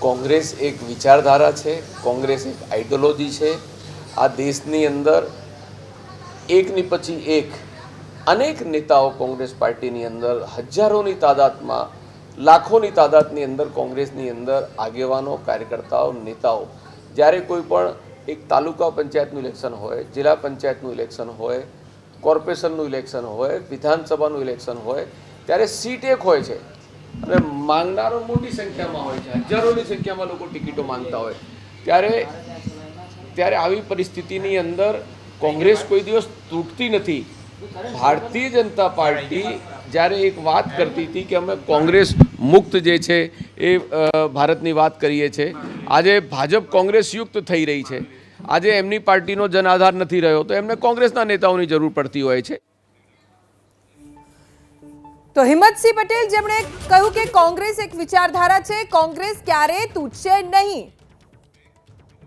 કોંગ્રેસ એક વિચારધારા છે, કોંગ્રેસ એક આઇડિયોલોજી છે. આ દેશની અંદર એકની પછી એક અનેક નેતાઓ કોંગ્રેસ પાર્ટીની અંદર, હજારોની તાદાદમાં, લાખોની તાદાદની અંદર કોંગ્રેસની અંદર આગેવાનો, કાર્યકર્તાઓ, નેતાઓ. જ્યારે કોઈ પણ એક તાલુકા પંચાયતનું ઇલેક્શન હોય, જિલ્લા પંચાયતનું ઇલેક્શન હોય, કોર્પોરેશનનું ઇલેક્શન હોય, વિધાનસભાનું ઇલેક્શન હોય, ત્યારે સીટ એક હોય છે. અને માંગનારો મોટી સંખ્યામાં હોય છે. હજારોની સંખ્યામાં લોકો ટિકિટો માંગતા હોય. ત્યારે ત્યારે આવી પરિસ્થિતિની અંદર કોંગ્રેસ કોઈ દિવસ તૂટતી નથી. ભારતીય જનતા પાર્ટી જ્યારે એક વાત કરતી હતી કે અમે કોંગ્રેસ મુક્ત જે છે એ ભારતની વાત કરીએ છીએ આજે ભાજપ કોંગ્રેસ યુક્ત થઈ રહી છે. આજે એમની પાર્ટીનો જનાધાર નથી રહ્યો, તો એમને કોંગ્રેસના નેતાઓની જરૂર પડતી હોય છે. તો હિંમતસિંહ પટેલ જેમણે કહ્યું કે કોંગ્રેસ એક વિચારધારા છે કોંગ્રેસ ક્યારેય તૂટશે નહીં.